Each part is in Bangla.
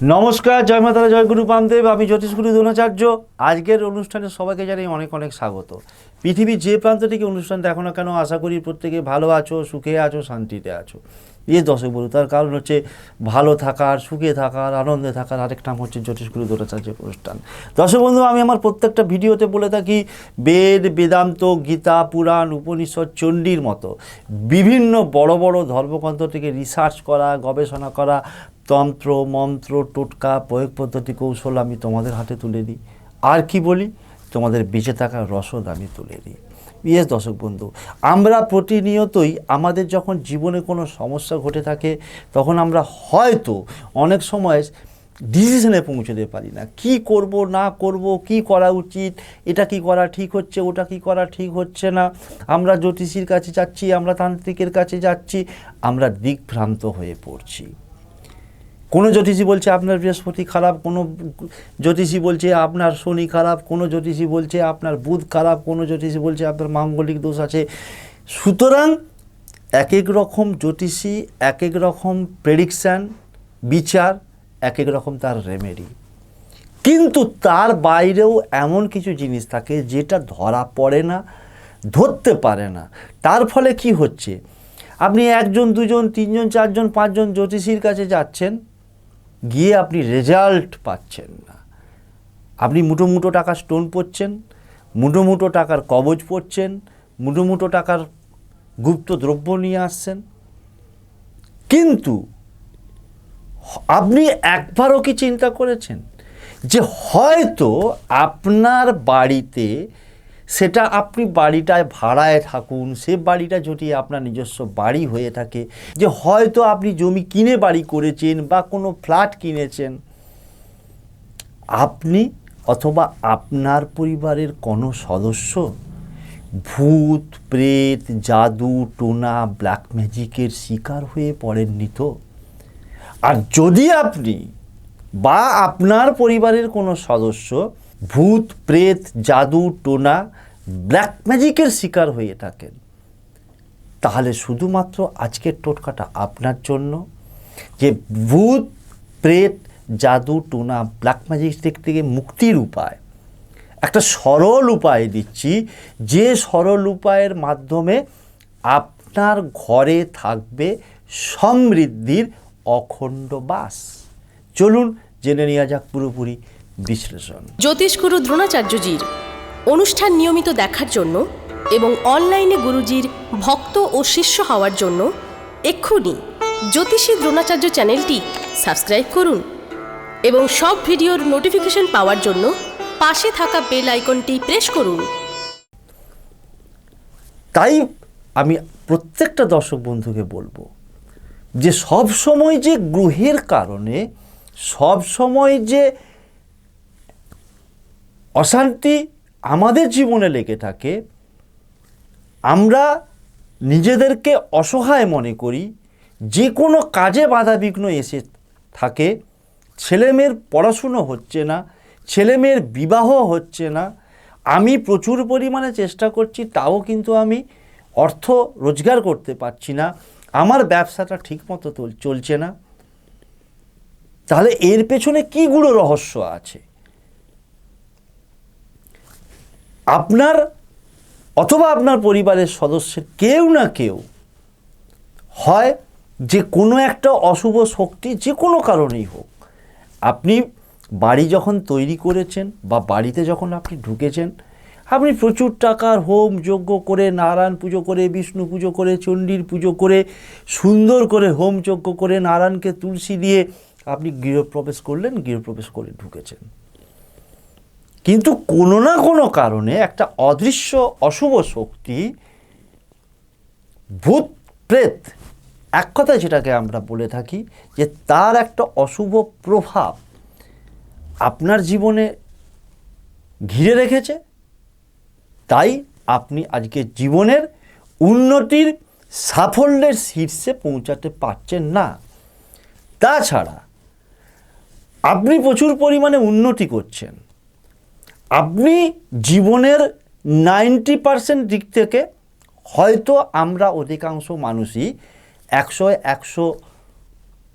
নমস্কার, জয় মাতারা জয় গুরু বামদেব, আমি জ্যোতিষগুরু দ্রোণাচার্য। আজকের অনুষ্ঠানে সবাইকে জানাই অনেক অনেক স্বাগত। পৃথিবীর যে প্রান্ত থেকে অনুষ্ঠান দেখো না কেন, আশা করি প্রত্যেকে ভালো আছো, সুখে আছো, শান্তিতে আছো। এ দশক বলু তার কারণ হচ্ছে ভালো থাকার, সুখে থাকার, আনন্দে থাকার আরেক নাম হচ্ছে জ্যোতিষগুরু দ্রোণাচার্যের অনুষ্ঠান। দর্শক বন্ধু, আমি আমার প্রত্যেকটা ভিডিওতে বলে থাকি, বেদ, বেদান্ত, গীতা, পুরাণ, উপনিষদ, চণ্ডীর মতো বিভিন্ন বড় বড় ধর্মগ্রন্থ থেকে রিসার্চ করা, গবেষণা করা তন্ত্র, মন্ত্র, টোটকা, প্রয়োগ পদ্ধতি, কৌশল আমি তোমাদের হাতে তুলে দিই। আর কি বলি? তোমাদের বেঁচে থাকার রসদ আমি তুলে দিই। ইয়েস দর্শক বন্ধু, আমরা প্রতিনিয়তই আমাদের যখন জীবনে কোনো সমস্যা ঘটে থাকে, তখন আমরা হয়তো অনেক সময় ডিসিশনে পৌঁছতে পারি না। কি করব, না করব, কি করা উচিত? এটা কি করা ঠিক হচ্ছে, ওটা কি করা ঠিক হচ্ছে না? আমরা জ্যোতিষীর কাছে যাচ্ছি, আমরা তান্ত্রিকের কাছে যাচ্ছি, আমরা দিকভ্রান্ত হয়ে পড়ছি। কোনো জ্যোতিষী বলছে আপনার বৃহস্পতি খারাপ, কোনো জ্যোতিষী বলছে আপনার শনি খারাপ, কোনো জ্যোতিষী বলছে আপনার বুধ খারাপ, কোনো জ্যোতিষী বলছে আপনার মাঙ্গলিক দোষ আছে। সুতরাং এক এক রকম জ্যোতিষী, এক এক রকম প্রেডিকশান বিচার, এক এক রকম তার রেমেডি কিন্তু তার বাইরেও এমন কিছু জিনিস থাকে যেটা ধরা পড়ে না, ধরতে পারে না। তার ফলে কি হচ্ছে? আপনি একজন, দুজন, তিনজন, চারজন, পাঁচজন জ্যোতিষীর কাছে যাচ্ছেন গিয়ে আপনি রেজাল্ট পাচ্ছেন না। আপনি মুঠো মুঠো টাকা স্টোন পড়ছেন মুঠো মুঠো টাকার কবজ পড়ছেন মুঠো মুঠো টাকার গুপ্ত দ্রব্য নিয়ে আসছেন। কিন্তু আপনি একবারও কি চিন্তা করেছেন যে হয়তো আপনার বাড়িতে সেটা আপনি বাড়িটায় ভাড়ায় থাকুন, সে বাড়িটা যদি আপনার নিজস্ব বাড়ি হয়ে থাকে, যে হয়তো আপনি জমি কিনে বাড়ি করেছেন বা কোনো ফ্ল্যাট কিনেছেন, আপনি অথবা আপনার পরিবারের কোনো সদস্য ভূত, প্রেত, জাদু, টোনা ব্ল্যাক ম্যাজিকের শিকার হয়ে পড়েননি তো? আর যদি আপনি বা আপনার পরিবারের কোনো সদস্য ভূত, প্রেত, জাদু, টোনা ব্ল্যাক ম্যাজিকের শিকার হয়ে থাকেন। তাহলে শুধুমাত্র আজকের টোটকাটা আপনার জন্য? যে ভূত, প্রেত, জাদু, টোনা ব্ল্যাক ম্যাজিক থেকে মুক্তির উপায়। একটা সরল উপায় দিচ্ছি। যে সরল উপায়ের মাধ্যমে আপনার ঘরে থাকবে সমৃদ্ধির অখণ্ড বাস। চলুন, জেনে নেওয়া যাক পুরোপুরি। বিশ্লেষণ। জ্যোতিষগুরু দ্রোণাচার্যজির অনুষ্ঠান নিয়মিত দেখার জন্য এবং অনলাইনে গুরুজির ভক্ত ও শিষ্য হওয়ার জন্য এক্ষুনি জ্যোতিষী দ্রোণাচার্য চ্যানেলটি সাবস্ক্রাইব করুন এবং সব ভিডিওর নোটিফিকেশন পাওয়ার জন্য পাশে থাকা বেল আইকনটি প্রেস করুন। তাই আমি প্রত্যেকটা দর্শক বন্ধুকে বলব যে সব সময় যে গ্রহের কারণে সব সময় যে অশান্তি আমাদের জীবনে লেগে থাকে, আমরা নিজেদেরকে অসহায় মনে করি, যে কোনো কাজে বাধাবিঘ্ন এসে থাকে, ছেলেমেয়ের পড়াশুনো হচ্ছে না, ছেলেমেয়ের বিবাহ হচ্ছে না, আমি প্রচুর পরিমাণে চেষ্টা করছি, তাও কিন্তু আমি অর্থ রোজগার করতে পারছি না, আমার ব্যবসাটা ঠিকমতো চলছে না। তাহলে এর পেছনে কি গুলো রহস্য আছে? আপনার অথবা আপনার পরিবারের সদস্যের কেউ না কেউ হয় যে কোনো একটা অশুভ শক্তি যে কোনো কারণেই হোক। আপনি বাড়ি যখন তৈরি করেছেন বা বাড়িতে যখন আপনি ঢুকেছেন, আপনি প্রচুর টাকার হোম যজ্ঞ করে, নারায়ণ পুজো করে, বিষ্ণু পুজো করে, চণ্ডীর পুজো করে, সুন্দর করে হোম যজ্ঞ করে, নারায়ণকে তুলসী দিয়ে আপনি গৃহপ্রবেশ করলেন, গৃহপ্রবেশ করে ঢুকেছেন। কিন্তু কোনো না কোনো কারণে একটা অদৃশ্য অশুভ শক্তি, ভূত প্রেত, এক কথায় যেটাকে আমরা বলে থাকি, যে তার একটা অশুভ প্রভাব আপনার জীবনে ঘিরে রেখেছে। তাই আপনি আজকে জীবনের উন্নতির সাফল্যের শীর্ষে পৌঁছাতে পারছেন না। তাছাড়া আপনি প্রচুর পরিমাণে উন্নতি করছেন। আপনি জীবনের নাইনটি পার্সেন্ট দিক থেকে হয়তো আমরা অধিকাংশ মানুষই একশো একশো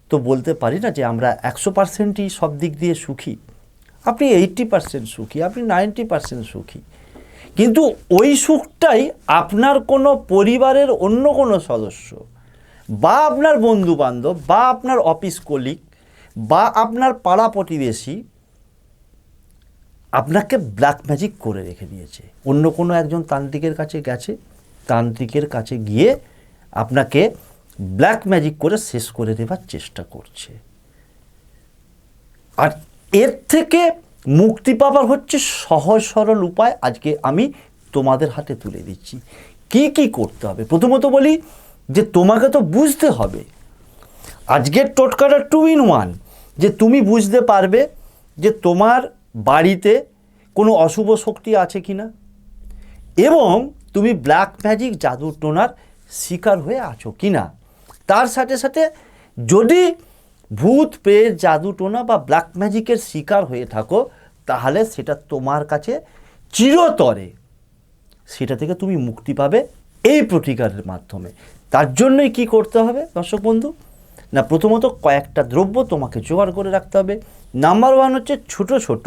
তো বলতে পারি না যে আমরা একশো পার্সেন্টই সব দিক দিয়ে সুখী। আপনি এইট্টি পার্সেন্ট সুখী, আপনি নাইনটি পার্সেন্ট সুখী। কিন্তু ওই সুখটাই আপনার কোনো পরিবারের অন্য কোনো সদস্য বা আপনার বন্ধু বান্ধব বা আপনার অফিস কলিগ বা আপনার পাড়া প্রতিবেশী আপনাকে ব্ল্যাক ম্যাজিক করে রেখে দিয়েছে। অন্য কোনো একজন তান্ত্রিকের কাছে গেছে, তান্ত্রিকের কাছে গিয়ে আপনাকে ব্ল্যাক ম্যাজিক করে শেষ করে দেবার চেষ্টা করছে। আর এর থেকে মুক্তি পাবার হচ্ছে সহজ সরল উপায় আজকে আমি তোমাদের হাতে তুলে দিচ্ছি। কি কি করতে হবে? প্রথমত বলি যে তোমাকে তো বুঝতে হবে। আজকের টোটকাটা টু ইন ওয়ান যে তুমি বুঝতে পারবে যে তোমার বাড়িতে কোনো অশুভ শক্তি আছে কি না? এবং তুমি ব্ল্যাক ম্যাজিক জাদু টোনার শিকার হয়ে আছো কি না? তার সাথে সাথে যদি ভূত পেয়ে জাদু, টোনা বা ব্ল্যাক ম্যাজিকের শিকার হয়ে থাকো, তাহলে সেটা তোমার কাছে চিরতরে সেটা থেকে তুমি মুক্তি পাবে এই প্রতিকারের মাধ্যমে। তার জন্যই কি করতে হবে দর্শক বন্ধু? না, প্রথমত কয়েকটা দ্রব্য তোমাকে জোগাড় করে রাখতে হবে। নাম্বার ওয়ান হচ্ছে ছোট ছোট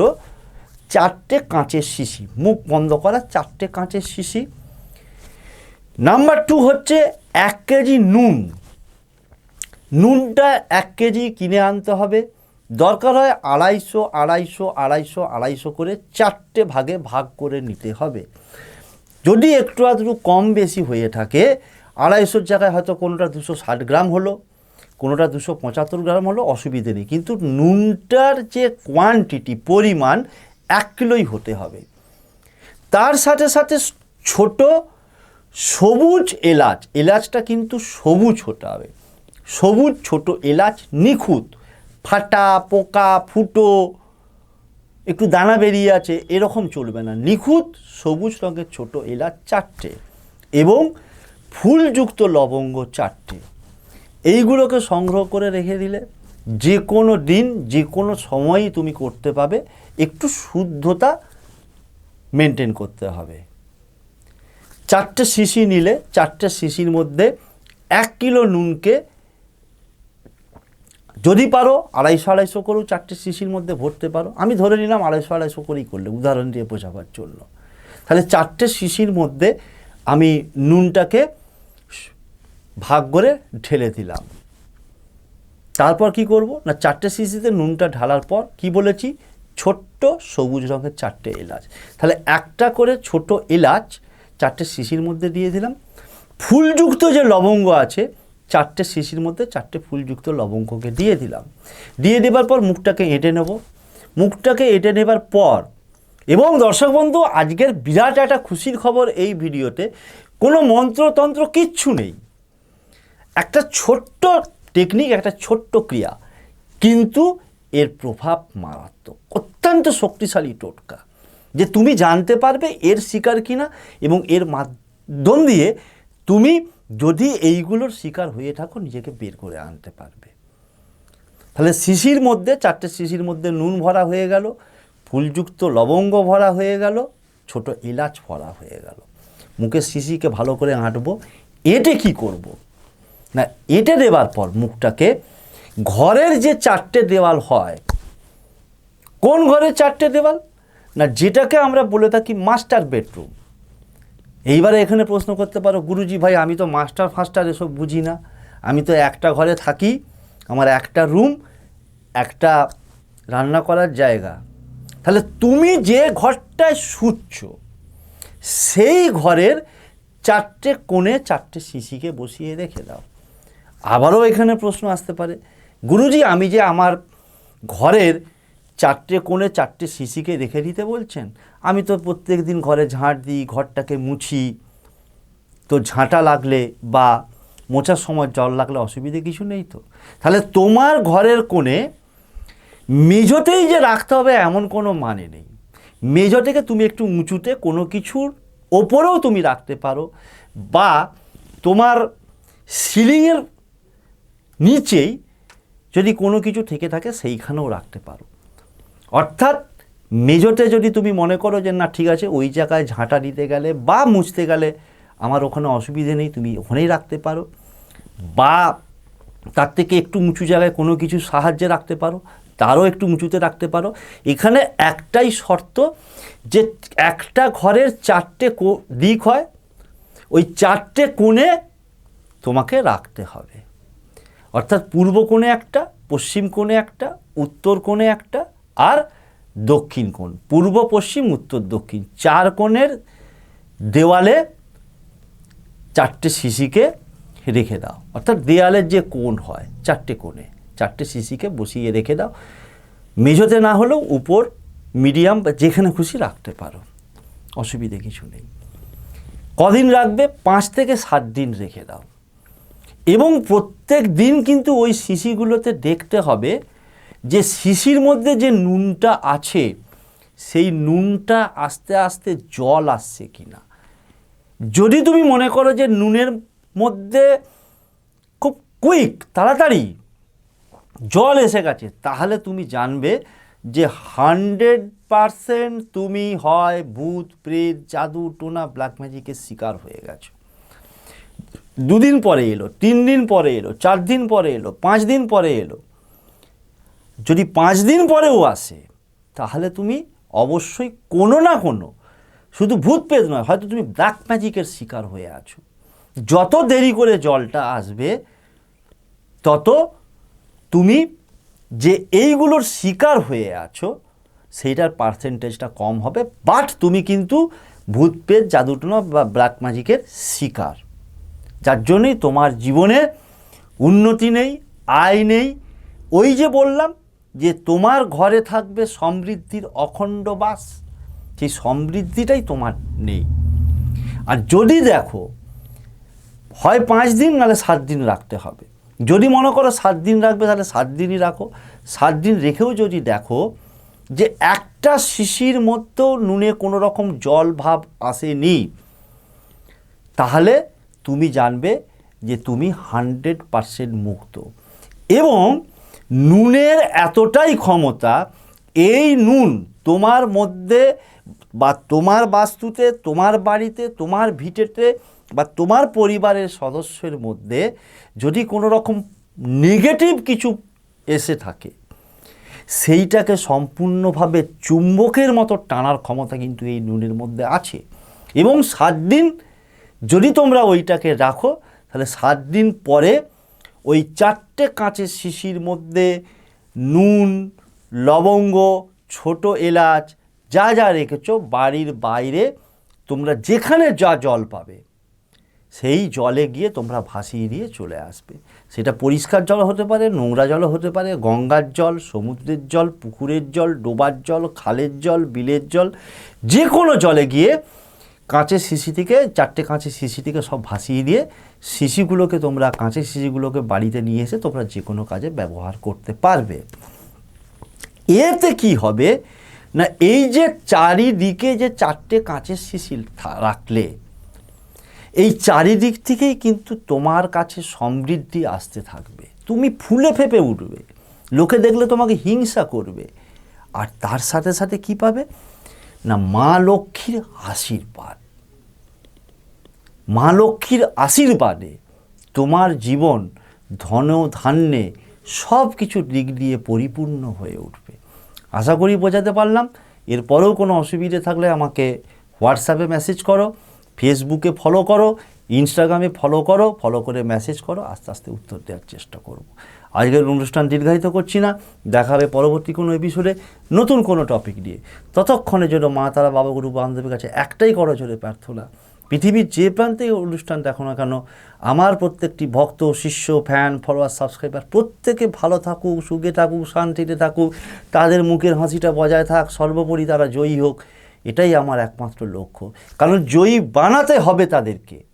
চারটে কাঁচের শিশি। মুখ বন্ধ করা চারটে কাঁচের শিশি। নাম্বার টু হচ্ছে এক কেজি নুন। নুনটা এক কেজি কিনে আনতে হবে। দরকার হয় আড়াইশো আড়াইশো আড়াইশো আড়াইশো করে চারটে ভাগে ভাগ করে নিতে হবে। যদি একটু আধটু কম বেশি হয়ে থাকে, আড়াইশোর জায়গায় হয়তো কোনোটা দুশো ষাট গ্রাম হলো। কোনোটা দুশো পঁচাত্তর গ্রাম হলো, অসুবিধে নেই। কিন্তু নুনটার যে কোয়ান্টিটি পরিমাণ, এক কিলোই হতে হবে। তার সাথে সাথে ছোট সবুজ এলাচ, এলাচটা কিন্তু সবুজ হতে হবে। সবুজ ছোট এলাচ নিখুঁত, ফাটা, পোকা, ফুটো, একটু দানা বেরিয়ে আছে, এরকম চলবে না। নিখুঁত সবুজ রঙের ছোট এলাচ চারটে এবং ফুলযুক্ত লবঙ্গ চারটে। এইগুলোকে সংগ্রহ করে রেখে দিলে যে কোনো দিন যে কোনো সময়ই তুমি করতে পাবে, একটু শুদ্ধতা মেনটেন করতে হবে। চারটে শিশি নিলে, চারটে শিশির মধ্যে এক কিলো নুনকে যদি পারো আড়াইশো আড়াইশো করেও চারটে শিশির মধ্যে ভরতে পারো। আমি ধরে নিলাম আড়াইশো আড়াইশো করেই করলে, উদাহরণ দিয়ে বোঝাবার জন্য। তাহলে চারটে শিশির মধ্যে আমি নুনটাকে ভাগ করে ঢেলে দিলাম। তারপর কি করব? না, চারটে শিশিতে নুনটা ঢালার পর কি বলেছি? ছোট্ট সবুজ রঙের চারটে এলাচ। তাহলে একটা করে ছোট এলাচ চারটে শিশির মধ্যে দিয়ে দিলাম। ফুলযুক্ত যে লবঙ্গ আছে, চারটে শিশির মধ্যে চারটে ফুলযুক্ত লবঙ্গকে দিয়ে দিলাম। দিয়ে দেবার পর মুখটাকে এঁটে নেব। মুখটাকে এঁটে নেবার পর, এবং দর্শক বন্ধু, আজকের বিরাট একটা খুশির খবর এই ভিডিওতে। কোনো মন্ত্রতন্ত্র কিচ্ছু নেই। একটা ছোট্ট টেকনিক একটা ছোট্ট ক্রিয়া। কিন্তু এর প্রভাব মারাত্মক, অত্যন্ত শক্তিশালী টোটকা। যে তুমি জানতে পারবে এর শিকার কিনা এবং এর মাধ্যম দিয়ে তুমি যদি এইগুলোর শিকার হয়ে থাকো, নিজেকে বের করে আনতে পারবে। তাহলে শিশির মধ্যে, চারটে শিশির মধ্যে নুন ভরা হয়ে গেল, ফুলযুক্ত লবঙ্গ ভরা হয়ে গেল, ছোট এলাচ ভরা হয়ে গেল। মুখে শিশিকে ভালো করে আঁটবো। এটে কি করব। না, এটে দেওয়ার পর মুখটাকে ঘরের যে চারটে দেওয়াল হয়, কোন ঘরের চারটে দেওয়াল? না, যেটাকে আমরা বলে থাকি মাস্টার বেডরুম। এইবারে এখানে প্রশ্ন করতে পারো, গুরুজি ভাই, আমি তো মাস্টার ফাস্টার, এসব বুঝি না। আমি তো একটা ঘরে থাকি, আমার একটা রুম, একটা রান্না করার জায়গা। তাহলে তুমি যে ঘরটায় শুচ্ছ, সেই ঘরের চারটে কোণে চারটে শিশিকে বসিয়ে রেখে দাও। আবারও এখানে প্রশ্ন আসতে পারে। গুরুজি, আমি যে আমার ঘরের চারটে কোণে চারটে শিশিকে রেখে দিতে বলছেন, আমি তো প্রত্যেক দিন ঘরে ঝাঁট দিই, ঘরটাকে মুছি, তো ঝাঁটা লাগলে বা মোছার সময় জল লাগলে অসুবিধে কিছু নেই তো। তাহলে তোমার ঘরের কোণে মেঝোতেই যে রাখতে হবে এমন কোনো মানে নেই। মেঝো থেকে তুমি একটু উঁচুতে কোনো কিছুর ওপরেও তুমি রাখতে পারো, বা তোমার সিলিংয়ের নিচেই যদি কোনো কিছু থেকে থাকে সেইখানেও রাখতে পারো। অর্থাৎ মেজোতে যদি তুমি মনে করো যে না, ঠিক আছে, ওই জায়গায় ঝাঁটা দিতে গেলে বা মুছতে গেলে আমার ওখানে অসুবিধে নেই, তুমি ওখানেই রাখতে পারো। বা তার থেকে একটু উঁচু জায়গায় কোনো কিছু সাহায্যে রাখতে পারো, তারও একটু উঁচুতে রাখতে পারো। এখানে একটাই শর্ত যে একটা ঘরের চারটে দিক হয়, ওই চারটে কোণে তোমাকে রাখতে হবে। অর্থাৎ পূর্ব কোণে একটা, পশ্চিম কোণে একটা, উত্তর কোণে একটা আর দক্ষিণ কোণ। পূর্ব, পশ্চিম, উত্তর, দক্ষিণ। চার কোণের দেওয়ালে চারটে শিশিকে রেখে দাও। অর্থাৎ দেয়ালের যে কোণ হয়, চারটে কোণে, চারটে শিশিকে বসিয়ে রেখে দাও। মেঝোতে না হলেও উপর, মিডিয়াম বা যেখানে খুশি রাখতে পারো। অসুবিধে কিছু নেই। কদিন রাখবে? পাঁচ থেকে সাত দিন রেখে দাও। এবং প্রত্যেক দিন কিন্তু ওই শিশিগুলোতে দেখতে হবে যে শিশির মধ্যে যে নুনটা আছে, সেই নুনটা আস্তে আস্তে জল আসছে কি না যদি তুমি মনে করো যে নুনের মধ্যে খুব কুইক, তাড়াতাড়ি জল এসে গেছে, তাহলে তুমি জানবে যে হান্ড্রেড পারসেন্ট তুমি হয় ভূত, প্রেত, জাদু, টোনা, ব্ল্যাক ম্যাজিকের শিকার হয়ে গেছো। দুদিন পরে এলো, তিন দিন পরে এলো, চার দিন পরে এলো, পাঁচ দিন পরে এলো। যদি পাঁচ দিন পরেও আসে, তাহলে তুমি অবশ্যই কোনো না কোনো, শুধু ভূত পেত নয়, হয়তো তুমি ব্ল্যাক ম্যাজিকের শিকার হয়ে আছো। যত দেরি করে জলটা আসবে, তত তুমি যে এইগুলোর শিকার হয়ে আছো, সেইটার পার্সেন্টেজটা কম হবে বাট তুমি কিন্তু ভূত পেত জাদুটনা বা ব্ল্যাক ম্যাজিকের শিকার। যার জন্যই তোমার জীবনে উন্নতি নেই, আয় নেই। ওই যে বললাম যে তোমার ঘরে থাকবে সমৃদ্ধির অখণ্ড বাস, সেই সমৃদ্ধিটাই তোমার নেই। আর যদি দেখো, হয় পাঁচ দিন, নাহলে সাত দিন রাখতে হবে। যদি মনে করো সাত দিন রাখবে, তাহলে সাত দিনই রাখো। সাত দিন রেখেও যদি দেখো যে একটা শিশির মধ্যেও নুনে কোনো রকম জল ভাব আসেনি, তাহলে তুমি জানবে যে তুমি হান্ড্রেড পারসেন্ট মুক্ত। এবং নুনের এতটাই ক্ষমতা, এই নুন তোমার মধ্যে বা তোমার বাস্তুতে, তোমার বাড়িতে, তোমার ভিটেতে বা তোমার পরিবারের সদস্যের মধ্যে যদি কোনো রকম নেগেটিভ কিছু এসে থাকে, সেইটাকে সম্পূর্ণভাবে চুম্বকের মতো টানার ক্ষমতা কিন্তু এই নুনের মধ্যে আছে। এবং সাত দিন যদি তোমরা ওইটাকে রাখো, তাহলে সাত দিন পরে ওই চারটে কাঁচের শিশির মধ্যে নুন, লবঙ্গ, ছোট এলাচ, যা যা রেখেছ, বাড়ির বাইরে তোমরা যেখানে যা জল পাবে, সেই জলে গিয়ে তোমরা ভাসিয়ে দিয়ে চলে আসবে। সেটা পরিষ্কার জল হতে পারে, নোংরা জল হতে পারে, গঙ্গার জল, সমুদ্রের জল, পুকুরের জল, ডোবার জল, খালের জল, বিলের জল, যে কোনো জলে গিয়ে কাঁচের শিশি থেকে চারটে কাঁচের শিশি থেকে সব ভাসিয়ে দিয়ে শিশিগুলোকে তোমরা, কাঁচের শিশিগুলোকে বাড়িতে নিয়ে এসে তোমরা যে কোনো কাজে ব্যবহার করতে পারবে। এতে কি হবে? না, এই যে চারিদিকে যে চারটে কাঁচের শিশি রাখলে, এই চারিদিক থেকেই কিন্তু তোমার কাছে সমৃদ্ধি আসতে থাকবে। তুমি ফুলে ফেপে উঠবে। লোকে দেখলে তোমাকে হিংসা করবে। আর তার সাথে সাথে কি পাবে? না মা লক্ষ্মীর আশীর্বাদ। মা লক্ষ্মীর আশীর্বাদে তোমার জীবন ধন ধান্যে সব কিছু দিক দিয়ে পরিপূর্ণ হয়ে উঠবে। আশা করি বোঝাতে পারলাম। এরপরেও কোনো অসুবিধে থাকলে আমাকে হোয়াটসঅ্যাপে মেসেজ করো ফেসবুকে ফলো করো ইনস্টাগ্রামে ফলো করো ফলো করে মেসেজ করো, আস্তে আস্তে উত্তর দেওয়ার চেষ্টা করব। আজকের অনুষ্ঠান দীর্ঘায়িত করছি না, দেখা হবে পরবর্তী কোনো এপিসোডে নতুন কোনো টপিক নিয়ে। ততক্ষণে জন্য মা তারা বাবা গুরু বান্ধবের কাছে একটাই করো জোরে প্রার্থনা। পৃথিবীর যে প্রান্তে অনুষ্ঠান দেখো না কেন, আমার প্রত্যেকটি ভক্ত, শিষ্য ফ্যান ফলোয়ার সাবস্ক্রাইবার প্রত্যেকে ভালো থাকুক, সুখে থাকুক, শান্তিতে থাকুক, তাদের মুখের হাসিটা বজায় থাক, সর্বোপরি তারা জয়ী হোক, এটাই আমার একমাত্র লক্ষ্য। কারণ জয়ী বানাতে হবে তাদেরকে।